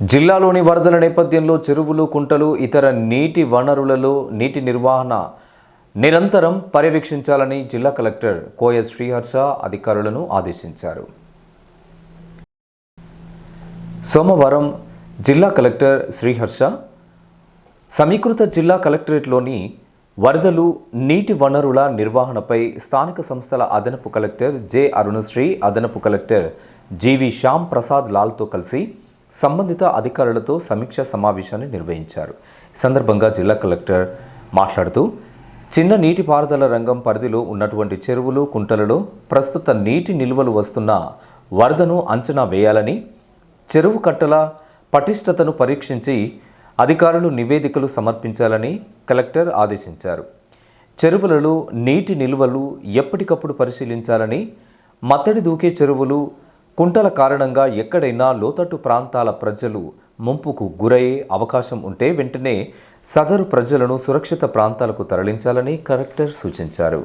జిల్లాలోని వరదల నేపథ్యంలో చెరువులు కుంటలు ఇతర నీటి వనరులలో నీటి నిర్వహణ నిరంతరం పర్యవేక్షించాలని జిల్లా కలెక్టర్ కోయ శ్రీహర్ష అధికారులను ఆదేశించారు. సోమవారం జిల్లా కలెక్టర్ శ్రీహర్ష సమీకృత జిల్లా కలెక్టరేట్లోని వరదలు నీటి వనరుల నిర్వహణపై స్థానిక సంస్థల అదనపు కలెక్టర్ జె. అరుణశ్రీ అదనపు collector G V Shyam Prasad లాల్తో కలిసి సంబంధిత అధికారులతో సమీక్షా సమావేశాన్ని నిర్వహించారు. ఈ సందర్భంగా జిల్లా కలెక్టర్ మాట్లాడుతూ చిన్న నీటిపారుదల రంగం పరిధిలో ఉన్నటువంటి చెరువులు కుంటలలో ప్రస్తుత నీటి నిల్వలు వస్తున్న వరదను అంచనా వేయాలని చెరువు కట్టల పటిష్టతను పరీక్షించి అధికారులు నివేదికలు సమర్పించాలని కలెక్టర్ ఆదేశించారు. చెరువులలో నీటి నిల్వలు ఎప్పటికప్పుడు పరిశీలించాలని మత్తడి దూకే చెరువులు కుంటల కారణంగా ఎక్కడైనా లోతట్టు ప్రాంతాల ప్రజలు ముంపుకు గురయ్యే అవకాశం ఉంటే వెంటనే సదరు ప్రజలను సురక్షిత ప్రాంతాలకు తరలించాలని కలెక్టర్ సూచించారు.